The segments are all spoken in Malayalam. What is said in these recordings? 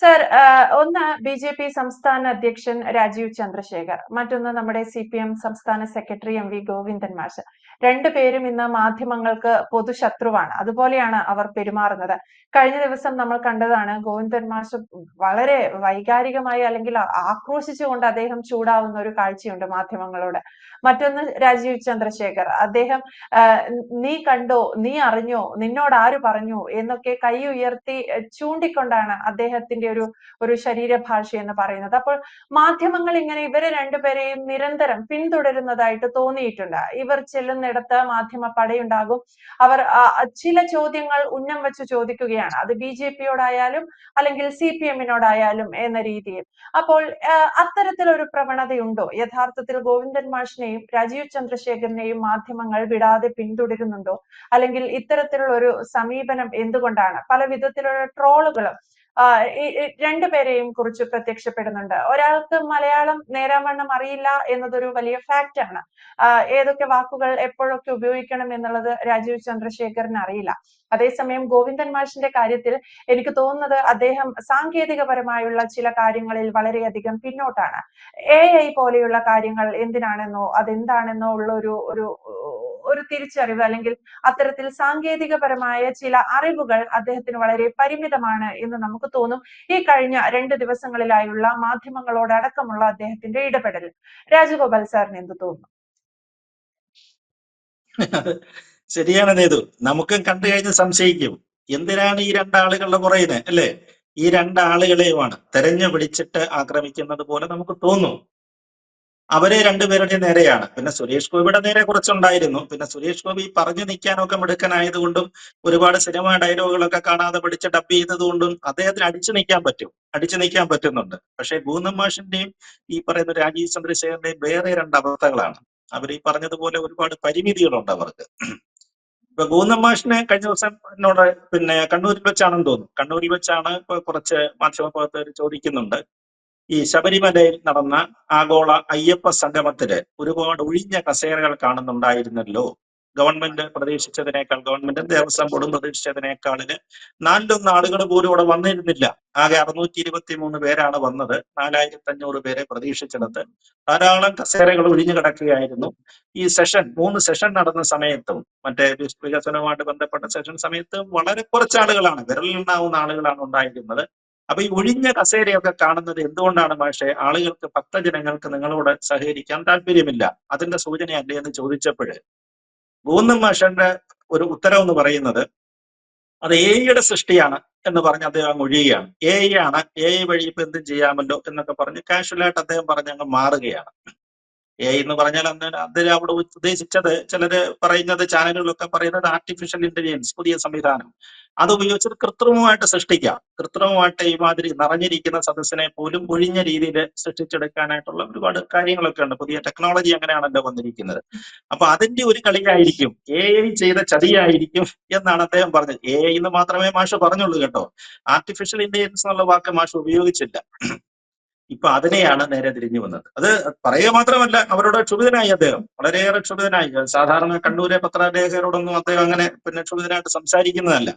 സർ ഒന്ന് ബി ജെ പി സംസ്ഥാന അധ്യക്ഷൻ രാജീവ് ചന്ദ്രശേഖർ മറ്റൊന്ന് നമ്മുടെ സി പി എം സംസ്ഥാന സെക്രട്ടറി എം വി ഗോവിന്ദൻ മാഷ്. രണ്ടുപേരും ഇന്ന് മാധ്യമങ്ങൾക്ക് പൊതുശത്രുവാണ്. അതുപോലെയാണ് അവർ പെരുമാറുന്നത്. കഴിഞ്ഞ ദിവസം നമ്മൾ കണ്ടതാണ് ഗോവിന്ദൻ മാഷ് വളരെ വൈകാരികമായി അല്ലെങ്കിൽ ആക്രോശിച്ചുകൊണ്ട് അദ്ദേഹം ചൂടാവുന്ന ഒരു കാഴ്ചയുണ്ട് മാധ്യമങ്ങളോട്. മറ്റൊന്ന് രാജീവ് ചന്ദ്രശേഖർ. അദ്ദേഹം നീ കണ്ടോ നീ അറിഞ്ഞോ നിന്നോട് ആര് പറഞ്ഞു? എന്നൊക്കെ കൈ ഉയർത്തി ചൂണ്ടിക്കൊണ്ടാണ് അദ്ദേഹത്തിന്റെ ഒരു ഒരു ശരീരഭാഷ എന്ന് പറയുന്നത്. അപ്പോൾ മാധ്യമങ്ങൾ ഇങ്ങനെ ഇവരെ രണ്ടുപേരെയും നിരന്തരം പിന്തുടരുന്നതായിട്ട് തോന്നിയിട്ടുണ്ട്. ഇവർ ചെല്ലുന്നിടത്ത് മാധ്യമ പടയുണ്ടാകും. അവർ ചില ചോദ്യങ്ങൾ ഉന്നം വെച്ച് ചോദിക്കുകയാണ്. അത് ബി ജെ പിയോടായാലും അല്ലെങ്കിൽ സി പി എമ്മിനോടായാലും എന്ന രീതിയിൽ. അപ്പോൾ അത്തരത്തിലൊരു പ്രവണതയുണ്ടോ? യഥാർത്ഥത്തിൽ ഗോവിന്ദൻ മാഷിനെയും രാജീവ് ചന്ദ്രശേഖരനെയും മാധ്യമങ്ങൾ വിടാതെ പിന്തുടരുന്നുണ്ടോ? അല്ലെങ്കിൽ ഇത്തരത്തിലുള്ള ഒരു സമീപനം എന്തുകൊണ്ടാണ്? പല വിധത്തിലുള്ള ട്രോളുകളും രണ്ടുപേരെയും കുറിച്ച് പ്രത്യക്ഷപ്പെടുന്നുണ്ട്. ഒരാൾക്ക് മലയാളം നേരാവണ്ണം അറിയില്ല എന്നതൊരു വലിയ ഫാക്റ്റ് ആണ്. ഏതൊക്കെ വാക്കുകൾ എപ്പോഴൊക്കെ ഉപയോഗിക്കണം എന്നുള്ളത് രാജീവ് ചന്ദ്രശേഖരന് അറിയില്ല. അതേസമയം ഗോവിന്ദൻ മാഷിന്റെ കാര്യത്തിൽ എനിക്ക് തോന്നുന്നത് അദ്ദേഹം സാങ്കേതികപരമായുള്ള ചില കാര്യങ്ങളിൽ വളരെയധികം പിന്നോട്ടാണ്. എ ഐ പോലെയുള്ള കാര്യങ്ങൾ എന്തിനാണെന്നോ അതെന്താണെന്നോ ഉള്ള ഒരു ഒരു ഒരു തിരിച്ചറിവ് അല്ലെങ്കിൽ അത്തരത്തിൽ സാങ്കേതികപരമായ ചില അറിവുകൾ അദ്ദേഹത്തിന് വളരെ പരിമിതമാണ് എന്ന് നമുക്ക് തോന്നും ഈ കഴിഞ്ഞ രണ്ട് ദിവസങ്ങളിലായുള്ള മാധ്യമങ്ങളോടക്കമുള്ള അദ്ദേഹത്തിന്റെ ഇടപെടൽ. രാജഗോപാൽ സാറിന് എന്ത് തോന്നുന്നു? ശരിയാണ് നേതു. നമുക്കും കണ്ടു കഴിഞ്ഞ് സംശയിക്കും. എന്തിനാണ് ഈ രണ്ടാളുകളുടെ കുറയുന്നത് അല്ലേ? ഈ രണ്ടാളുകളെയുമാണ് തെരഞ്ഞു പിടിച്ചിട്ട് ആക്രമിക്കുന്നത് പോലെ നമുക്ക് തോന്നും. അവരെ രണ്ടുപേരുടെ നേരെയാണ്. പിന്നെ സുരേഷ് ഗോപിയുടെ നേരെ കുറച്ചുണ്ടായിരുന്നു. പിന്നെ സുരേഷ് ഗോപി പറഞ്ഞു നിൽക്കാനൊക്കെ മിടുക്കനായതുകൊണ്ടും ഒരുപാട് സിനിമ ഡയലോഗുകളൊക്കെ കാണാതെ പഠിച്ച് ഡബ് ചെയ്തതുകൊണ്ടും അദ്ദേഹത്തിന് അടിച്ചു നിൽക്കാൻ പറ്റും. അടിച്ചു നിൽക്കാൻ പറ്റുന്നുണ്ട്. പക്ഷേ ഭൂനമാഷിന്റെയും ഈ പറയുന്ന രാജീവ് ചന്ദ്രശേഖരന്റെയും വേറെ രണ്ട് അവസ്ഥകളാണ്. അവർ ഈ പറഞ്ഞതുപോലെ ഒരുപാട് പരിമിതികളുണ്ട് അവർക്ക്. ഇപ്പൊ ഗോന്നം മാഷിനെ കഴിഞ്ഞ ദിവസം എന്നോട് പിന്നെ കണ്ണൂരിൽ വെച്ചാണെന്ന് തോന്നുന്നു. കണ്ണൂരിൽ വെച്ചാണ് ഇപ്പൊ കുറച്ച് മാധ്യമപ്രവർത്തകർ ചോദിക്കുന്നുണ്ട്. ഈ ശബരിമലയിൽ നടന്ന ആഗോള അയ്യപ്പ സംഗമത്തിൽ ഒരുപാട് ഒഴിഞ്ഞ കസേരകൾ കാണുന്നുണ്ടായിരുന്നല്ലോ. ഗവൺമെന്റ് പ്രതീക്ഷിച്ചതിനേക്കാൾ ഗവൺമെന്റ് ദേവസ്വം ബോർഡും പ്രതീക്ഷിച്ചതിനേക്കാളിൽ നാലിലൊന്ന് ആളുകൾ പോലും ഇവിടെ വന്നിരുന്നില്ല. ആകെ അറുന്നൂറ്റി ഇരുപത്തി മൂന്ന് പേരാണ് വന്നത്. നാലായിരത്തി അഞ്ഞൂറ് പേരെ പ്രതീക്ഷിച്ചെടുത്ത് ധാരാളം കസേരകൾ ഒഴിഞ്ഞു കിടക്കുകയായിരുന്നു. ഈ സെഷൻ മൂന്ന് സെഷൻ നടന്ന സമയത്തും മറ്റേ വികസനവുമായിട്ട് ബന്ധപ്പെട്ട സെഷൻ സമയത്തും വളരെ കുറച്ച് ആളുകളാണ് വിരലിലുണ്ടാവുന്ന ആളുകളാണ് ഉണ്ടായിരുന്നത്. അപ്പൊ ഈ ഒഴിഞ്ഞ കസേരയൊക്കെ കാണുന്നത് എന്തുകൊണ്ടാണ് പക്ഷേ ആളുകൾക്ക് ഭക്തജനങ്ങൾക്ക് നിങ്ങളോട് സഹകരിക്കാൻ താല്പര്യമില്ല. അതിന്റെ സൂചനയല്ലേ എന്ന് ചോദിച്ചപ്പോഴ് ഗോന്നം മാഷന്റെ ഒരു ഉത്തരം എന്ന് പറയുന്നത് അത് എയുടെ സൃഷ്ടിയാണ് എന്ന് പറഞ്ഞ് അദ്ദേഹം അങ്ങ് ഒഴിയുകയാണ്. എ ആണ് എ വഴി ഇപ്പൊ എന്തും ചെയ്യാമല്ലോ എന്നൊക്കെ പറഞ്ഞ് കാഷ്വലായിട്ട് അദ്ദേഹം പറഞ്ഞ് അങ്ങ് മാറുകയാണ്. എന്ന് പറഞ്ഞാൽ അന്ന് അതിൽ അവിടെ ഉദ്ദേശിച്ചത് ചിലര് പറയുന്നത് ചാനലുകളൊക്കെ പറയുന്നത് ആർട്ടിഫിഷ്യൽ ഇന്റലിജൻസ് പുതിയ സംവിധാനം. അത് ഉപയോഗിച്ചത് കൃത്രിമമായിട്ട് സൃഷ്ടിക്കാം. കൃത്രിമമായിട്ട് ഈ മാതിരി നിറഞ്ഞിരിക്കുന്ന സദസ്സിനെ പോലും ഒഴിഞ്ഞ രീതിയിൽ സൃഷ്ടിച്ചെടുക്കാനായിട്ടുള്ള ഒരുപാട് കാര്യങ്ങളൊക്കെ ഉണ്ട്. പുതിയ ടെക്നോളജി അങ്ങനെയാണല്ലോ വന്നിരിക്കുന്നത്. അപ്പൊ അതിന്റെ ഒരു കളിയായിരിക്കും. എ ഐ ചെയ്ത ചതിയായിരിക്കും എന്നാണ് അദ്ദേഹം പറഞ്ഞത്. എ ഐ എന്ന് മാത്രമേ മാഷ് പറഞ്ഞുള്ളൂ കേട്ടോ. ആർട്ടിഫിഷ്യൽ ഇന്റലിജൻസ് എന്നുള്ള വാക്ക് മാഷ് ഉപയോഗിച്ചില്ല. ഇപ്പൊ അതിനെയാണ് നേരെ തിരിഞ്ഞു വന്നത്. അത് പറയുക മാത്രമല്ല അവരോട് ക്ഷുഭിതനായി അദ്ദേഹം. വളരെയേറെ ക്ഷുഭിതനായി. സാധാരണ കണ്ണൂരെ പത്രലേഖകരോടൊന്നും അദ്ദേഹം അങ്ങനെ പിന്നെ ക്ഷുഭിതനായിട്ട് സംസാരിക്കുന്നതല്ല.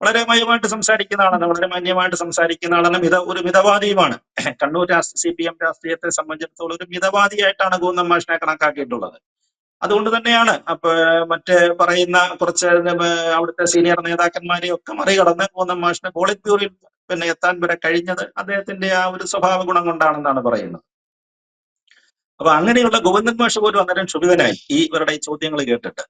വളരെ മയമായിട്ട് സംസാരിക്കുന്ന ആളാണ് വളരെ മാന്യമായിട്ട് സംസാരിക്കുന്ന ആളാണ് മിത ഒരു മിതവാദിയുമാണ്. കണ്ണൂർ രാഷ്ട്രീയ സി പി എം രാഷ്ട്രീയത്തെ സംബന്ധിച്ചിടത്തോളം ഒരു മിതവാദിയായിട്ടാണ് ഗോന്നം മാഷിനെ കണക്കാക്കിയിട്ടുള്ളത്. അതുകൊണ്ട് തന്നെയാണ്. അപ്പൊ മറ്റ് പറയുന്ന കുറച്ച് അവിടുത്തെ സീനിയർ നേതാക്കന്മാരെ ഒക്കെ മറികടന്ന് ഗോന്നം മാഷിന് പോളിറ്റ്യൂറിൽ പിന്നെ എത്താൻ വരെ കഴിഞ്ഞത് അദ്ദേഹത്തിന്റെ ആ ഒരു സ്വഭാവ ഗുണം കൊണ്ടാണെന്നാണ് പറയുന്നത്. അപ്പൊ അങ്ങനെയുള്ള ഗോവിന്ദൻ മാഷ് പോലും അന്നേരം ക്ഷുഭിതനായി. ഈ ഇവരുടെ ചോദ്യങ്ങൾ കേട്ടിട്ട്.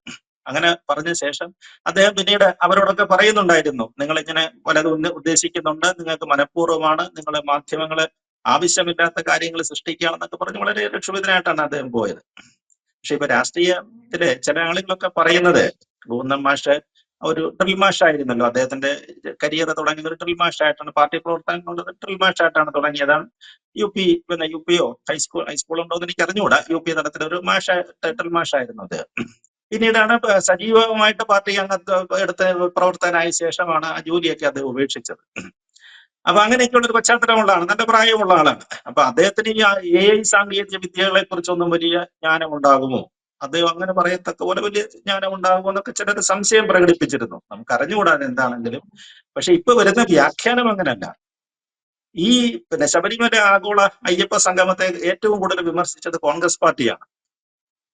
അങ്ങനെ പറഞ്ഞ ശേഷം അദ്ദേഹം പിന്നീട് അവരോടൊക്കെ പറയുന്നുണ്ടായിരുന്നു. നിങ്ങൾ ഇങ്ങനെ പലതും ഉദ്ദേശിക്കുന്നുണ്ട്. നിങ്ങൾക്ക് മനഃപൂർവമാണ് നിങ്ങളെ മാധ്യമങ്ങൾ ആവശ്യമില്ലാത്ത കാര്യങ്ങൾ സൃഷ്ടിക്കുകയാണെന്നൊക്കെ പറഞ്ഞ് വളരെ ക്ഷുഭിതനായിട്ടാണ് അദ്ദേഹം പോയത്. പക്ഷെ ഇപ്പൊ രാഷ്ട്രീയത്തിൽ ചില ആളുകളൊക്കെ പറയുന്നത് ഗോന്ദം മാഷ് ഒരു ഡ്രിൽ മാഷായിരുന്നല്ലോ. അദ്ദേഹത്തിന്റെ കരിയർ തുടങ്ങിയത് ഒരു ഡ്രിൽ മാഷായിട്ടാണ്. പാർട്ടി പ്രവർത്തനങ്ങൾ ഡ്രിൽ മാഷായിട്ടാണ് തുടങ്ങിയതാണ്. യു പി പിന്നെ യു പിയോ ഹൈസ്കൂൾ ഹൈസ്കൂൾ ഉണ്ടോ എന്ന് എനിക്ക് അറിഞ്ഞുകൂടാ യു പി തലത്തിൽ ഒരു മാഷ ഡ്രിൽ മാഷായിരുന്നു അത് പിന്നീടാണ് സജീവമായിട്ട് പാർട്ടി അംഗത്വം എടുത്ത് പ്രവർത്തനായ ശേഷമാണ് ആ ജോലിയൊക്കെ അദ്ദേഹം ഉപേക്ഷിച്ചത്. അപ്പൊ അങ്ങനെയൊക്കെയുള്ള ഒരു പശ്ചാത്തലമുള്ള നല്ല പ്രായമുള്ള ആളാണ്. അപ്പൊ അദ്ദേഹത്തിന് ഈ എ ഐ സാങ്കേതിക വിദ്യകളെ കുറിച്ചൊന്നും വലിയ ജ്ഞാനം ഉണ്ടാകുമോ അദ്ദേഹം അങ്ങനെ പറയത്തക്ക പോലെ വലിയ ജ്ഞാനം ഉണ്ടാകുമോ എന്നൊക്കെ ചിലർ സംശയം പ്രകടിപ്പിച്ചിരുന്നു. നമുക്ക് അറിഞ്ഞുകൂടാതെ എന്താണെങ്കിലും. പക്ഷെ ഇപ്പൊ വരുന്ന വ്യാഖ്യാനം അങ്ങനല്ല. ഈ പിന്നെ ശബരിമല ആഗോള അയ്യപ്പ സംഗമത്തെ ഏറ്റവും കൂടുതൽ വിമർശിച്ചത് കോൺഗ്രസ് പാർട്ടിയാണ്.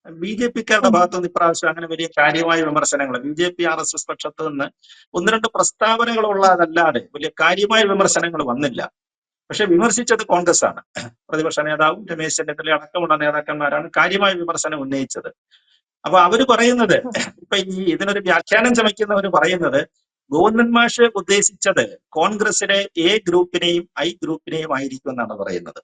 ബി ജെ പിക്കാരുടെ. ഭാഗത്തുനിന്ന് ഇപ്രാവശ്യം അങ്ങനെ വലിയ കാര്യമായ വിമർശനങ്ങൾ. B J P R S S പക്ഷത്ത് നിന്ന് ഒന്ന് രണ്ട് പ്രസ്താവനകൾ ഉള്ളതല്ലാതെ വലിയ കാര്യമായ വിമർശനങ്ങൾ വന്നില്ല. പക്ഷെ വിമർശിച്ചത് കോൺഗ്രസ് ആണ് പ്രതിപക്ഷ നേതാവും രമേശ് ചെന്നിത്തല അടക്കമുള്ള നേതാക്കന്മാരാണ് കാര്യമായ വിമർശനം ഉന്നയിച്ചത്. അപ്പൊ അവർ പറയുന്നത് ഇപ്പൊ ഈ ഇതിനൊരു വ്യാഖ്യാനം ചമയ്ക്കുന്നവർ പറയുന്നത് ഗവൺമെന്റ് മാഷ് ഉദ്ദേശിച്ചത് കോൺഗ്രസിലെ എ ഗ്രൂപ്പിനെയും ഐ ഗ്രൂപ്പിനെയും ആയിരിക്കും എന്നാണ് പറയുന്നത്.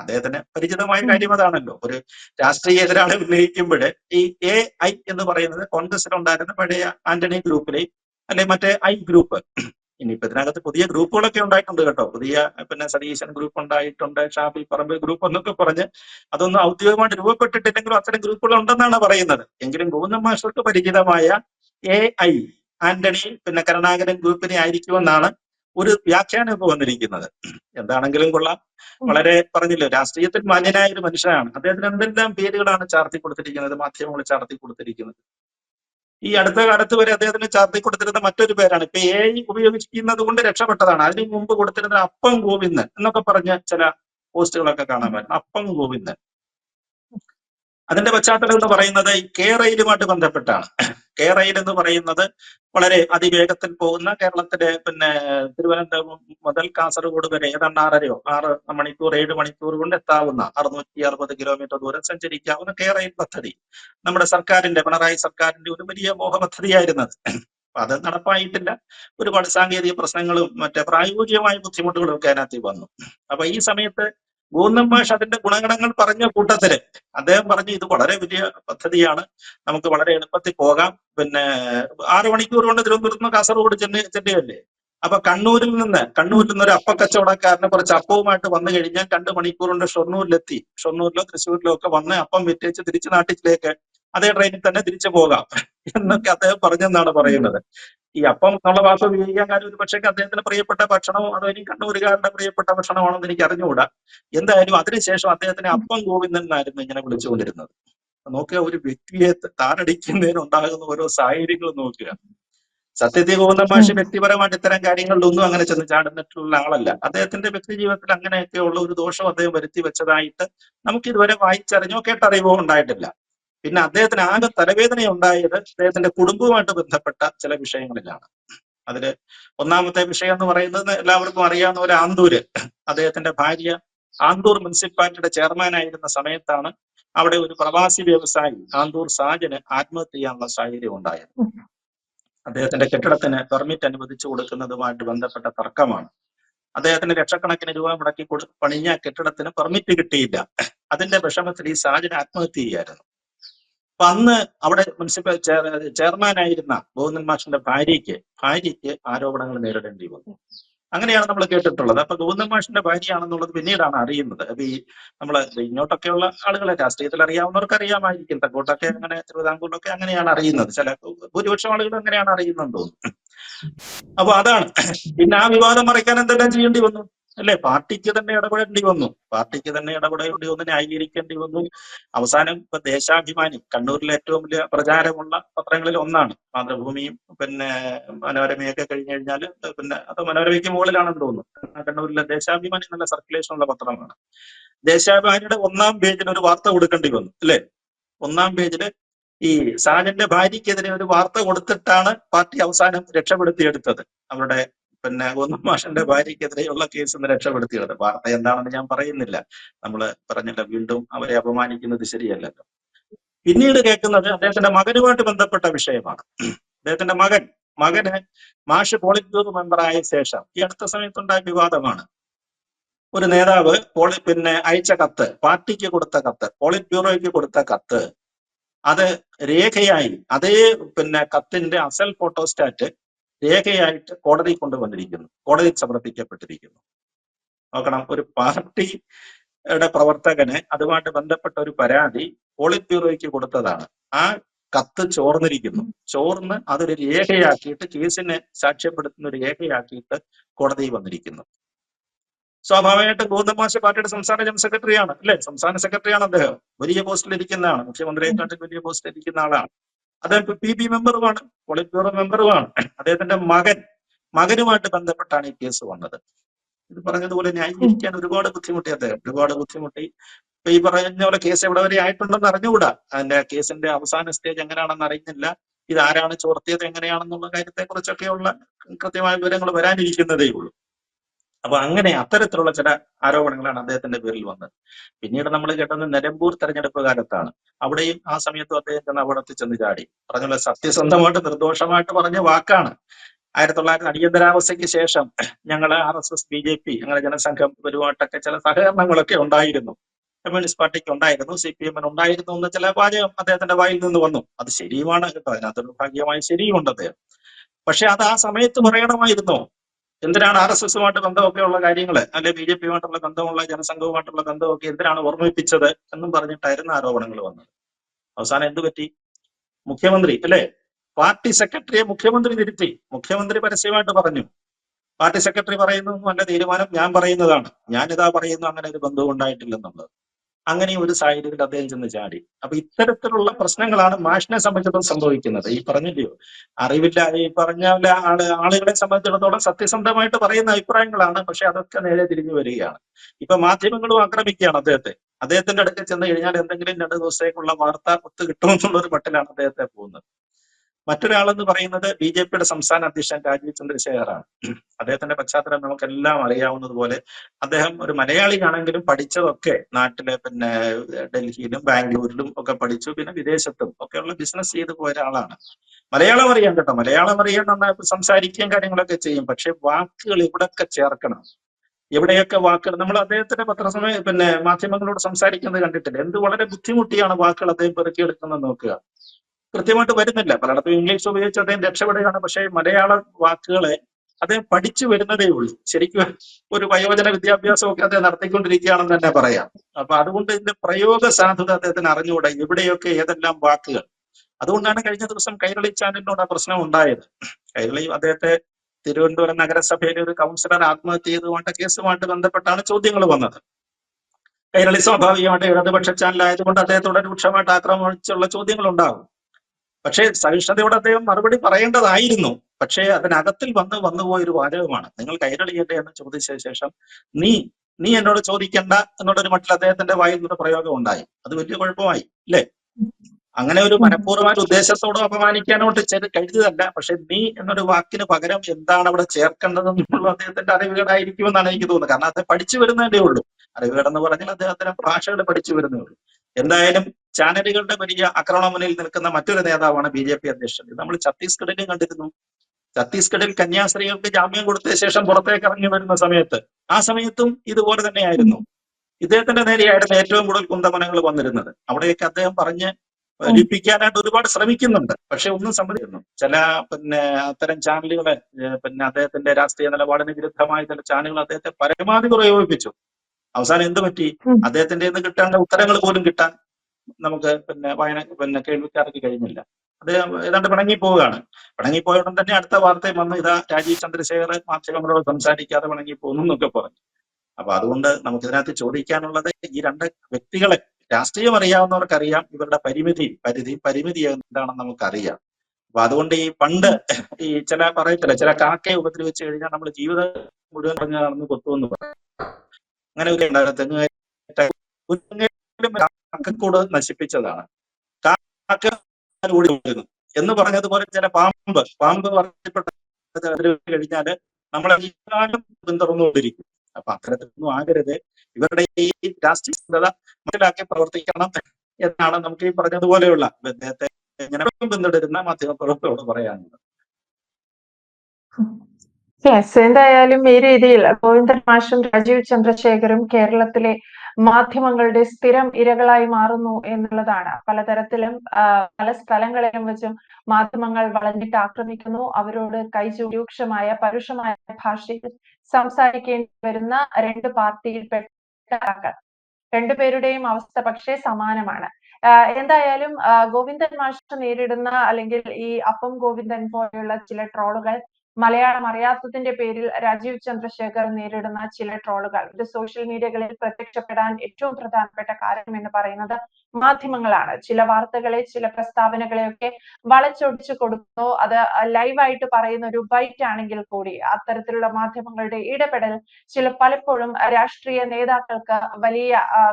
അദ്ദേഹത്തിന് പരിചിതമായ കാര്യം അതാണല്ലോ. ഒരു രാഷ്ട്രീയ എതിരാളെ ഉന്നയിക്കുമ്പോൾ ഈ എ ഐ എന്ന് പറയുന്നത് കോൺഗ്രസിലുണ്ടായിരുന്ന പഴയ ആന്റണി ഗ്രൂപ്പിലെ അല്ലെ മറ്റേ ഐ ഗ്രൂപ്പ് ഇനിയിപ്പോ ഇതിനകത്ത് പുതിയ ഗ്രൂപ്പുകളൊക്കെ ഉണ്ടായിട്ടുണ്ട് കേട്ടോ. പുതിയ പിന്നെ സതീശൻ ഗ്രൂപ്പ് ഉണ്ടായിട്ടുണ്ട് ഷാഫി പറമ്പ് ഗ്രൂപ്പ് എന്നൊക്കെ പറഞ്ഞ് അതൊന്നും ഔദ്യോഗികമായിട്ട് രൂപപ്പെട്ടിട്ടില്ലെങ്കിലും അത്തരം ഗ്രൂപ്പുകൾ ഉണ്ടെന്നാണ് പറയുന്നത്. എങ്കിലും ഗോവിന്ദൻ മാഷർക്ക് പരിചിതമായ എ ഐ ആന്റണി പിന്നെ കരുണാകരൻ ഗ്രൂപ്പിനെ ആയിരിക്കുമെന്നാണ് ഒരു വ്യാഖ്യാനം ഇപ്പൊ വന്നിരിക്കുന്നത്. എന്താണെങ്കിലും കൊള്ളാം. വളരെ പറഞ്ഞില്ലോ രാഷ്ട്രീയത്തിൽ മാന്യനായ ഒരു മനുഷ്യനാണ്. അദ്ദേഹത്തിന് എന്തെല്ലാം പേരുകളാണ് ചാർത്തി കൊടുത്തിരിക്കുന്നത് മാധ്യമങ്ങൾ ചാർത്തി കൊടുത്തിരിക്കുന്നത്? ഈ അടുത്ത കാലത്ത് വരെ അദ്ദേഹത്തിന് ചാർത്തി കൊടുത്തിരുന്ന മറ്റൊരു പേരാണ്. ഇപ്പൊ എ ഉപയോഗിക്കുന്നത് കൊണ്ട് രക്ഷപ്പെട്ടതാണ്. അതിന് മുമ്പ് കൊടുത്തിരുന്ന അപ്പം ഗോവിന്ദൻ എന്നൊക്കെ പറഞ്ഞ ചില പോസ്റ്റുകളൊക്കെ കാണാൻ പറ്റും. അപ്പം ഗോവിന്ദൻ അതിന്റെ പശ്ചാത്തലം എന്ന് പറയുന്നത് ഈ കേരളയിലുമായിട്ട് ബന്ധപ്പെട്ടാണ്. റെയിൽ എന്ന് പറയുന്നത് വളരെ അതിവേഗത്തിൽ പോകുന്ന കേരളത്തിലെ പിന്നെ തിരുവനന്തപുരം മുതൽ കാസർഗോഡ് വരെ ഏതാണ്ട് ആറരയോ ആറ് മണിക്കൂർ ഏഴ് മണിക്കൂർ കൊണ്ട് എത്താവുന്ന അറുന്നൂറ്റി അറുപത് കിലോമീറ്റർ ദൂരം സഞ്ചരിക്കാവുന്ന കെ റെയിൽ പദ്ധതി. നമ്മുടെ സർക്കാരിന്റെ പിണറായി സർക്കാരിന്റെ ഒരു വലിയ മോഹ പദ്ധതിയായിരുന്നത് അത് നടപ്പായിട്ടില്ല. ഒരുപാട് സാങ്കേതിക പ്രശ്നങ്ങളും മറ്റേ പ്രായോഗികമായ ബുദ്ധിമുട്ടുകളും ഒക്കെ അതിനകത്ത് വന്നു. അപ്പൊ ഈ സമയത്ത് ഗോവിന്ദൻ മാഷ് അതിന്റെ ഗുണഗണങ്ങൾ പറഞ്ഞ കൂട്ടത്തിൽ. അദ്ദേഹം പറഞ്ഞു ഇത് വളരെ വലിയ പദ്ധതിയാണ്. നമുക്ക് വളരെ എളുപ്പത്തിൽ പോകാം. പിന്നെ ആറു മണിക്കൂർ കൊണ്ട് തിരുവനന്തപുരത്ത് നിന്ന് കാസർഗോഡ് ചെന്ന് ചെല്ലുകയല്ലേ? അപ്പൊ കണ്ണൂരിൽ നിന്ന് കണ്ണൂരിൽ നിന്ന് ഒരു അപ്പക്കച്ചവടക്കാരന് കുറച്ച് അപ്പവുമായിട്ട് വന്നു കഴിഞ്ഞാൽ രണ്ട് മണിക്കൂർ കൊണ്ട് ഷൊർണൂരിലെത്തി. ഷൊർണൂരിലോ തൃശ്ശൂരിലോ ഒക്കെ വന്ന് അപ്പം വിറ്റേച്ച് തിരിച്ച് നാട്ടിലേക്ക് അതേ ട്രെയിനിൽ തന്നെ തിരിച്ചു പോകാം. എന്നൊക്കെ അദ്ദേഹം പറഞ്ഞെന്നാണ് പറയുന്നത്. ഈ അപ്പം എന്നുള്ള ഭാഷ ഉപയോഗിക്കാൻ കാര്യം ഒരു പക്ഷേ അദ്ദേഹത്തിന് പ്രിയപ്പെട്ട ഭക്ഷണമോ അതോ ഇനി കണ്ണൂരുകാരുടെ പ്രിയപ്പെട്ട ഭക്ഷണമാണെന്ന് എനിക്ക് അറിഞ്ഞുകൂടാ. എന്തായാലും അതിനുശേഷം അദ്ദേഹത്തിന് അപ്പം ഗോവിന്ദൻ എന്നായിരുന്നു ഇങ്ങനെ വിളിച്ചുകൊണ്ടിരുന്നത്. നോക്കുക ഒരു വ്യക്തിയെ താറടിക്കുന്നതിന് ഉണ്ടാകുന്ന ഓരോ സാഹചര്യങ്ങൾ നോക്കുക. സത്യത്തിൽ ഗോവിന്ദൻ മാഷി വ്യക്തിപരമായിട്ട് ഇത്തരം കാര്യങ്ങളിലൊന്നും അങ്ങനെ ചെന്ന് ചാടുന്നിട്ടുള്ള ആളല്ല. അദ്ദേഹത്തിന്റെ വ്യക്തി ജീവിതത്തിൽ അങ്ങനെയൊക്കെയുള്ള ഒരു ദോഷം അദ്ദേഹം വരുത്തി വെച്ചതായിട്ട് നമുക്ക് ഇതുവരെ വായിച്ചറിഞ്ഞോ കേട്ടറിവോ ഉണ്ടായിട്ടില്ല. പിന്നെ അദ്ദേഹത്തിന് ആകെ തലവേദന ഉണ്ടായത് അദ്ദേഹത്തിന്റെ കുടുംബവുമായിട്ട് ബന്ധപ്പെട്ട ചില വിഷയങ്ങളിലാണ്. അതിൽ ഒന്നാമത്തെ വിഷയം എന്ന് പറയുന്നത് എല്ലാവർക്കും അറിയാവുന്ന ഒരു ആന്തൂര്. അദ്ദേഹത്തിന്റെ ഭാര്യ ആന്തൂർ മുനിസിപ്പാലിറ്റിയുടെ ചെയർമാനായിരുന്ന സമയത്താണ് അവിടെ ഒരു പ്രവാസി വ്യവസായി ആന്തൂർ സാജന് ആത്മഹത്യ ചെയ്യാനുള്ള സാഹചര്യം ഉണ്ടായത്. അദ്ദേഹത്തിന്റെ കെട്ടിടത്തിന് പെർമിറ്റ് അനുവദിച്ചു കൊടുക്കുന്നതുമായിട്ട് ബന്ധപ്പെട്ട തർക്കമാണ്. അദ്ദേഹത്തിന് ലക്ഷക്കണക്കിന് രൂപ മുടക്കി കൊടു പണിഞ്ഞ കെട്ടിടത്തിന് പെർമിറ്റ് കിട്ടിയില്ല. അതിന്റെ വിഷമത്തിൽ ഈ സാജന് ആത്മഹത്യ ചെയ്യായിരുന്നു. അപ്പൊ അന്ന് അവിടെ മുനിസിപ്പൽ ചെയർമാൻ ആയിരുന്ന ഗോവിന്ദൻ മാഷിന്റെ ഭാര്യയ്ക്ക് ഭാര്യയ്ക്ക് ആരോപണങ്ങൾ നേരിടേണ്ടി വന്നു. അങ്ങനെയാണ് നമ്മൾ കേട്ടിട്ടുള്ളത്. അപ്പൊ ഗോവിന്ദൻ മാഷിന്റെ ഭാര്യയാണെന്നുള്ളത് പിന്നീടാണ് അറിയുന്നത്. അപ്പൊ ഈ നമ്മൾ ഇങ്ങോട്ടൊക്കെയുള്ള ആളുകളെ രാഷ്ട്രീയത്തിൽ അറിയാവുന്നവർക്ക് അറിയാമായിരിക്കും. തെക്കോട്ടൊക്കെ അങ്ങനെ തിരുവിതാംകൂറിലൊക്കെ അങ്ങനെയാണ് അറിയുന്നത്. ചില ഭൂരിപക്ഷം ആളുകൾ അങ്ങനെയാണ് അറിയുന്നത് തോന്നുന്നു. അപ്പൊ അതാണ്. പിന്നെ ആ വിവാദം മറിക്കാൻ എന്തെല്ലാം ചെയ്യേണ്ടി വന്നു? അല്ലെ? പാർട്ടിക്ക് തന്നെ ഇടപെടേണ്ടി വന്നു. പാർട്ടിക്ക് തന്നെ ഇടപെടേണ്ടി വന്നു ന്യായീകരിക്കേണ്ടി വന്നു. അവസാനം ഇപ്പൊ ദേശാഭിമാനി കണ്ണൂരിലെ ഏറ്റവും വലിയ പ്രചാരമുള്ള പത്രങ്ങളിൽ ഒന്നാണ്. മാതൃഭൂമിയും പിന്നെ മനോരമയൊക്കെ കഴിഞ്ഞു കഴിഞ്ഞാൽ പിന്നെ അത് മനോരമയ്ക്ക് മുകളിലാണെന്ന് തോന്നുന്നു. കണ്ണൂരിലെ ദേശാഭിമാനി നല്ല സർക്കുലേഷൻ ഉള്ള പത്രമാണ്. ദേശാഭിമാനിയുടെ ഒന്നാം പേജിന് ഒരു വാർത്ത കൊടുക്കേണ്ടി വന്നു അല്ലെ? ഒന്നാം പേജിൽ ഈ സാജന്റെ ഭാര്യയ്ക്കെതിരെ ഒരു വാർത്ത കൊടുത്തിട്ടാണ് പാർട്ടി അവസാനം രക്ഷപ്പെടുത്തിയെടുത്തത്. അവരുടെ പിന്നെ ഒന്നും മാഷന്റെ ഭാര്യയ്ക്കെതിരെയുള്ള കേസ് ഒന്ന് രക്ഷപ്പെടുത്തിയത് വാർത്ത എന്താണെന്ന് ഞാൻ പറയുന്നില്ല. നമ്മൾ പറഞ്ഞില്ല വീണ്ടും അവരെ അപമാനിക്കുന്നത് ശരിയല്ലല്ലോ. പിന്നീട് കേൾക്കുന്നത് അദ്ദേഹത്തിന്റെ മകനുമായിട്ട് ബന്ധപ്പെട്ട വിഷയമാണ്. അദ്ദേഹത്തിന്റെ മകൻ മകന് മാഷ് പോളിറ്റ് ബ്യൂറോ മെമ്പറായ ശേഷം ഈ അടുത്ത സമയത്തുണ്ടായ വിവാദമാണ്. ഒരു നേതാവ് പോളി പിന്നെ അയച്ച കത്ത് പാർട്ടിക്ക് കൊടുത്ത കത്ത് പോളിറ്റ് ബ്യൂറോയ്ക്ക് കൊടുത്ത കത്ത് അത് രേഖയായി അതേ പിന്നെ കത്തിന്റെ അസൽ ഫോട്ടോസ്റ്റാറ്റ് രേഖയായിട്ട് കോടതി കൊണ്ടുവന്നിരിക്കുന്നു കോടതി സമർപ്പിക്കപ്പെട്ടിരിക്കുന്നു. നോക്കണം ഒരു പാർട്ടിയുടെ പ്രവർത്തകനെ അതുമായിട്ട് ബന്ധപ്പെട്ട ഒരു പരാതി പോളിറ്റ് ബ്യൂറോയ്ക്ക് കൊടുത്തതാണ്. ആ കത്ത് ചോർന്നിരിക്കുന്നു. ചോർന്ന് അതൊരു രേഖയാക്കിയിട്ട് കേസിനെ സാക്ഷ്യപ്പെടുത്തുന്ന ഒരു രേഖയാക്കിയിട്ട് കോടതിയിൽ വന്നിരിക്കുന്നു. സ്വാഭാവികമായിട്ടും ഗോതമാശ പാർട്ടിയുടെ സംസ്ഥാന ജനറൽ സെക്രട്ടറിയാണ് അല്ലെ? സംസ്ഥാന സെക്രട്ടറിയാണ് അദ്ദേഹം. വലിയ പോസ്റ്റിൽ ഇരിക്കുന്നതാണ് മുഖ്യമന്ത്രിയെക്കാട്ടിൽ വലിയ പോസ്റ്റിൽ ഇരിക്കുന്ന ആളാണ്. അദ്ദേഹം പി ബി മെമ്പറുമാണ് പോളിറ്റ് ബ്യൂറോ മെമ്പറുമാണ് അദ്ദേഹത്തിന്റെ മകൻ മകനുമായിട്ട് ബന്ധപ്പെട്ടാണ് ഈ കേസ് വന്നത്. ഇത് പറഞ്ഞതുപോലെ ന്യായീകരിക്കാൻ ഒരുപാട് ബുദ്ധിമുട്ടി അദ്ദേഹം. ഒരുപാട് ബുദ്ധിമുട്ടി. ഇപ്പൊ ഈ പറഞ്ഞ പോലെ കേസ് എവിടെ വരെ ആയിട്ടുണ്ടെന്ന് അറിഞ്ഞുകൂടാ? അതിന്റെ കേസിന്റെ അവസാന സ്റ്റേജ് എങ്ങനെയാണെന്ന് അറിയുന്നില്ല. ഇത് ആരാണ് ചോർത്തിയത് എങ്ങനെയാണെന്നുള്ള കാര്യത്തെ കുറിച്ചൊക്കെയുള്ള കൃത്യമായ വിവരങ്ങൾ വരാനിരിക്കുന്നതേ ഉള്ളൂ അപ്പൊ അങ്ങനെ അത്തരത്തിലുള്ള ചില ആരോപണങ്ങളാണ് അദ്ദേഹത്തിന്റെ പേരിൽ വന്നത്. പിന്നീട് നമ്മൾ കേട്ടത് നിലമ്പൂർ തെരഞ്ഞെടുപ്പ് കാലത്താണ്. അവിടെയും ആ സമയത്തും അദ്ദേഹം ചെന്ന് അവിടത്തിൽ ചെന്ന് ചാടി. പറഞ്ഞുള്ള സത്യസന്ധമായിട്ട് നിർദോഷമായിട്ട് പറഞ്ഞ വാക്കാണ്. ആയിരത്തി തൊള്ളായിരത്തി അടിയന്തരാവസ്ഥയ്ക്ക് ശേഷം ഞങ്ങൾ R S S B J P അങ്ങനെ ജനസംഘം ഒരുപാട്ടൊക്കെ ചില സഹകരണങ്ങളൊക്കെ ഉണ്ടായിരുന്നു. കമ്മ്യൂണിസ്റ്റ് പാർട്ടിക്ക് ഉണ്ടായിരുന്നു സി പി എമ്മിന് ഉണ്ടായിരുന്നു എന്ന ചില വാചകം അദ്ദേഹത്തിന്റെ വായിൽ നിന്ന് വന്നു. അത് ശരിയുമാണ് കേട്ടോ. അതിനകത്തൊരു ഭാഗ്യമായി ശരിയുമുണ്ട് അദ്ദേഹം. പക്ഷെ അത് ആ സമയത്ത് പറയണമായിരുന്നോ എന്തിനാണ് ആർ എസ് എസുമായിട്ട് ബന്ധമൊക്കെ ഉള്ള കാര്യങ്ങൾ അല്ലെ ബി ജെ പിയുമായിട്ടുള്ള ബന്ധമുള്ള ജനസംഘവുമായിട്ടുള്ള ബന്ധമൊക്കെ എന്തിനാണ് ഓർമ്മിപ്പിച്ചത് എന്നും പറഞ്ഞിട്ടായിരുന്നു ആരോപണങ്ങൾ വന്നത്. അവസാനം എന്ത് പറ്റി? മുഖ്യമന്ത്രി അല്ലെ? പാർട്ടി സെക്രട്ടറിയെ മുഖ്യമന്ത്രി തിരുത്തി. മുഖ്യമന്ത്രി പരസ്യമായിട്ട് പറഞ്ഞു. പാർട്ടി സെക്രട്ടറി പറയുന്നതും അല്ല തീരുമാനം ഞാൻ പറയുന്നതാണ്. ഞാനിതാ പറയുന്നു അങ്ങനെ ഒരു ബന്ധവും ഉണ്ടായിട്ടില്ലെന്നുള്ളത് അങ്ങനെ ഒരു സാഹചര്യത്തിൽ അദ്ദേഹം ചെന്ന് ചാടി. അപ്പൊ ഇത്തരത്തിലുള്ള പ്രശ്നങ്ങളാണ് മാഷിനെ സംബന്ധിച്ചിടത്തോളം സംഭവിക്കുന്നത്. ഈ പറഞ്ഞില്ലയോ അറിവില്ല ഈ പറഞ്ഞ ആൾ ആളുകളെ സംബന്ധിച്ചിടത്തോളം സത്യസന്ധമായിട്ട് പറയുന്ന അഭിപ്രായങ്ങളാണ് പക്ഷെ അതൊക്കെ നേരെ തിരിഞ്ഞു വരികയാണ്. ഇപ്പൊ മാധ്യമങ്ങളും ആക്രമിക്കുകയാണ് അദ്ദേഹത്തെ. അദ്ദേഹത്തിന്റെ അടുക്കൽ ചെന്ന് കഴിഞ്ഞാൽ എന്തെങ്കിലും രണ്ട് ദിവസത്തേക്കുള്ള വാർത്ത ഒത്തു കിട്ടുമെന്നുള്ള ഒരു മട്ടിലാണ് അദ്ദേഹത്തെ പോകുന്നത്. മറ്റൊരാളെന്ന് പറയുന്നത് ബി ജെ പിയുടെ സംസ്ഥാന അധ്യക്ഷൻ രാജീവ് ചന്ദ്രശേഖറാണ് അദ്ദേഹത്തിന്റെ പശ്ചാത്തലം നമുക്കെല്ലാം അറിയാവുന്നതുപോലെ അദ്ദേഹം ഒരു മലയാളിയാണെങ്കിലും പഠിച്ചതൊക്കെ നാട്ടിലെ പിന്നെ ഡൽഹിയിലും ബാംഗ്ലൂരിലും ഒക്കെ പഠിച്ചു. പിന്നെ വിദേശത്തും ഒക്കെയുള്ള ബിസിനസ് ചെയ്തു പോയ ഒരാളാണ്. മലയാളം അറിയാൻ കേട്ടോ. മലയാളം അറിയാൻ നന്നായി സംസാരിക്കുകയും കാര്യങ്ങളൊക്കെ ചെയ്യും. പക്ഷെ വാക്കുകൾ ഇവിടൊക്കെ ചേർക്കണം. എവിടെയൊക്കെ വാക്കുകൾ നമ്മൾ അദ്ദേഹത്തിന്റെ പത്രസമയ പിന്നെ മാധ്യമങ്ങളോട് സംസാരിക്കുന്നത് കണ്ടിട്ടില്ല? എന്ത് വളരെ ബുദ്ധിമുട്ടിയാണ് വാക്കുകൾ അദ്ദേഹം പെറുക്കിയെടുക്കുന്നത് നോക്കുക. കൃത്യമായിട്ട് വരുന്നില്ല. പലയിടത്തും ഇംഗ്ലീഷ് ഉപയോഗിച്ച് അദ്ദേഹം രക്ഷപ്പെടുകയാണ്. പക്ഷേ മലയാള വാക്കുകളെ അദ്ദേഹം പഠിച്ചു വരുന്നതേ ഉള്ളൂ. ശരിക്കും ഒരു വയോജന വിദ്യാഭ്യാസമൊക്കെ അദ്ദേഹം നടത്തിക്കൊണ്ടിരിക്കുകയാണെന്ന് തന്നെ പറയാം. അപ്പൊ അതുകൊണ്ട് ഇതിന്റെ പ്രയോഗ സാധ്യത അദ്ദേഹത്തിന് അറിഞ്ഞുകൂടെ. എവിടെയൊക്കെ ഏതെല്ലാം വാക്കുകൾ? അതുകൊണ്ടാണ് കഴിഞ്ഞ ദിവസം കൈരളി ചാനലിനോട് ആ പ്രശ്നം ഉണ്ടായത്. കൈരളി അദ്ദേഹത്തെ തിരുവനന്തപുരം നഗരസഭയിലെ ഒരു കൗൺസിലർ ആത്മഹത്യ ചെയ്തുകൊണ്ട് കേസുമായിട്ട് ബന്ധപ്പെട്ടാണ് ചോദ്യങ്ങൾ വന്നത്. കൈരളി സ്വാഭാവികമായിട്ട് ഇടതുപക്ഷ ചാനലായതുകൊണ്ട് അദ്ദേഹത്തോട് രൂക്ഷമായിട്ട് ആക്രമിച്ചുള്ള ചോദ്യങ്ങൾ ഉണ്ടാകും. പക്ഷേ സഹിഷ്ണുതയോടെ അദ്ദേഹം മറുപടി പറയേണ്ടതായിരുന്നു. പക്ഷേ അതിനകത്തിൽ വന്ന് വന്നുപോയ ഒരു വാചകമാണ്. നിങ്ങൾ കൈരളിയല്ലേ എന്ന് ചോദിച്ച ശേഷം നീ നീ എന്നോട് ചോദിക്കണ്ട എന്നുള്ളൊരു മട്ടിൽ അദ്ദേഹത്തിന്റെ വായിൽ നിന്നൊരു പ്രയോഗം ഉണ്ടായി. അത് വലിയ കുഴപ്പമായി അല്ലേ? അങ്ങനെ ഒരു മനഃപൂർവമായിട്ട് ഉദ്ദേശത്തോടെ അപമാനിക്കാനോട്ട് ചെയ്ത് കരുതിയതല്ല പക്ഷെ നീ എന്നൊരു വാക്കിന് പകരം എന്താണ് അവിടെ ചേർക്കേണ്ടതെന്നുള്ള അദ്ദേഹത്തിന്റെ അറിവുകേടായിരിക്കുമെന്നാണ് എനിക്ക് തോന്നുന്നത്. കാരണം അദ്ദേഹം പഠിച്ചു വരുന്നതേ ഉള്ളൂ. അറിവുകേടെന്ന് പറഞ്ഞാൽ അദ്ദേഹത്തിന്റെ ഭാഷകൾ പഠിച്ചു വരുന്നേ ഉള്ളൂ. എന്തായാലും ചാനലുകളുടെ വലിയ ആക്രമണ മുന്നിൽ നിൽക്കുന്ന മറ്റൊരു നേതാവാണ് ബി ജെ പി അധ്യക്ഷൻ. നമ്മൾ ഛത്തീസ്ഗഡിലും കണ്ടിരുന്നു. ഛത്തീസ്ഗഡിൽ കന്യാസ്ത്രീകൾക്ക് ജാമ്യം കൊടുത്ത ശേഷം പുറത്തേക്ക് ഇറങ്ങി വരുന്ന സമയത്ത് ആ സമയത്തും ഇതുപോലെ തന്നെയായിരുന്നു. ഇദ്ദേഹത്തിന്റെ നേരെയായിരുന്നു ഏറ്റവും കൂടുതൽ കുന്തമനങ്ങൾ വന്നിരുന്നത്. അവിടെയൊക്കെ അദ്ദേഹം പറഞ്ഞ് ലിപ്പിക്കാനായിട്ട് ഒരുപാട് ശ്രമിക്കുന്നുണ്ട്. പക്ഷെ ഒന്നും സമ്മതിക്കുന്നു ചില പിന്നെ അത്തരം ചാനലുകളെ പിന്നെ അദ്ദേഹത്തിന്റെ രാഷ്ട്രീയ നിലപാടിന് വിരുദ്ധമായ ചില ചാനലുകൾ അദ്ദേഹത്തെ പരമാവധി പ്രയോഗിപ്പിച്ചു. അവസാനം എന്ത് പറ്റി? അദ്ദേഹത്തിന്റെ നിന്ന് കിട്ടേണ്ട ഉത്തരങ്ങൾ പോലും കിട്ടാൻ നമുക്ക് പിന്നെ വായന പിന്നെ കേൾവിക്കാർക്ക് കഴിഞ്ഞില്ല അദ്ദേഹം ഏതാണ്ട് പിണങ്ങി പോവുകയാണ് പിണങ്ങി പോയ ഉടൻ തന്നെ അടുത്ത വാർത്തയും വന്ന് ഇതാ രാജീവ് ചന്ദ്രശേഖർ മാധ്യമങ്ങളോട് സംസാരിക്കാതെ പിണങ്ങി പോകുന്നു എന്നൊക്കെ പറഞ്ഞു. അപ്പൊ അതുകൊണ്ട് നമുക്ക് ഇതിനകത്ത് ചോദിക്കാനുള്ളത് ഈ രണ്ട് വ്യക്തികളെ രാഷ്ട്രീയം അറിയാവുന്നവർക്കറിയാം. ഇവരുടെ പരിമിതി പരിധി പരിമിതി എന്താണെന്ന് നമുക്കറിയാം. അപ്പൊ അതുകൊണ്ട് ഈ പണ്ട് ഈ ചില പറയത്തില്ല ചില കാക്കയെ ഉപദ്രവിച്ചു കഴിഞ്ഞാൽ നമ്മൾ ജീവിതം മുഴുവൻ പറഞ്ഞു നടന്ന് കൊത്തുമെന്ന് പറയും. അങ്ങനെ ഒരു തെങ്ങ് നശിപ്പിച്ചതാണ്. കാക്ക എന്ന് പറഞ്ഞതുപോലെ ചില പാമ്പ്. പാമ്പ് പറഞ്ഞപ്പെട്ട കഴിഞ്ഞാൽ നമ്മളെ എല്ലാവരും പിന്തുടർന്നുകൊണ്ടിരിക്കും അപ്പൊ അത്തരത്തിലൊന്നും ആകരുത്. ഇവരുടെ ഈ രാഷ്ട്രീയത മനസ്സിലാക്കി പ്രവർത്തിക്കണം എന്നാണ് നമുക്ക് ഈ പറഞ്ഞതുപോലെയുള്ള ബന്ധത്തെ ഇങ്ങനെ പിന്തുടരുന്ന മാധ്യമപ്രവർത്തകരോട് പറയാനുള്ളത്. യെസ് എന്തായാലും ഈ രീതിയിൽ ഗോവിന്ദൻ മാഷും രാജീവ് ചന്ദ്രശേഖരും കേരളത്തിലെ മാധ്യമങ്ങളുടെ സ്ഥിരം ഇരകളായി മാറുന്നു എന്നുള്ളതാണ്. പലതരത്തിലും പല സ്ഥലങ്ങളിലും വെച്ചും മാധ്യമങ്ങൾ വളഞ്ഞിട്ട് ആക്രമിക്കുന്നു. അവരോട് കൈചൂടി രൂക്ഷമായ പരുഷമായ ഭാഷയിൽ സംസാരിക്കേണ്ടി വരുന്ന രണ്ട് പാർട്ടിയിൽപ്പെട്ട ആൾക്കാർ രണ്ടുപേരുടെയും അവസ്ഥ പക്ഷേ സമാനമാണ്. എന്തായാലും ഗോവിന്ദൻ മാഷ് നേരിടുന്ന അല്ലെങ്കിൽ ഈ അപ്പം ഗോവിന്ദൻ പോലെയുള്ള ചില ട്രോളുകൾ മലയാളം അറിയാത്തതിന്റെ പേരിൽ രാജീവ് ചന്ദ്രശേഖർ നേരിടുന്ന ചില ട്രോളുകൾ. ഇത് സോഷ്യൽ മീഡിയകളിൽ പ്രത്യക്ഷപ്പെടാൻ ഏറ്റവും പ്രധാനപ്പെട്ട കാര്യം എന്ന് പറയുന്നത് മാധ്യമങ്ങളാണ്. ചില വാർത്തകളെ ചില പ്രസ്താവനകളെയൊക്കെ വളച്ചൊടിച്ചു കൊടുക്കുന്നു. അത് ലൈവായിട്ട് പറയുന്ന ഒരു ബൈറ്റ് ആണെങ്കിൽ കൂടി അത്തരത്തിലുള്ള മാധ്യമങ്ങളുടെ ഇടപെടൽ ചില പലപ്പോഴും രാഷ്ട്രീയ നേതാക്കൾക്ക് വലിയ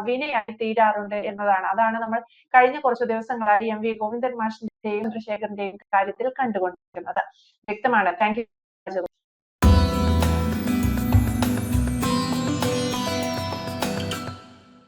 വിനയായി തീരാറുണ്ട് എന്നതാണ്. അതാണ് നമ്മൾ കഴിഞ്ഞ കുറച്ച് ദിവസങ്ങളായി എം വി ഗോവിന്ദൻ മാഷിന്റെയും ചന്ദ്രശേഖരന്റെയും കാര്യത്തിൽ കണ്ടുകൊണ്ടിരിക്കുന്നത്. വ്യക്തമാണ്. Thank you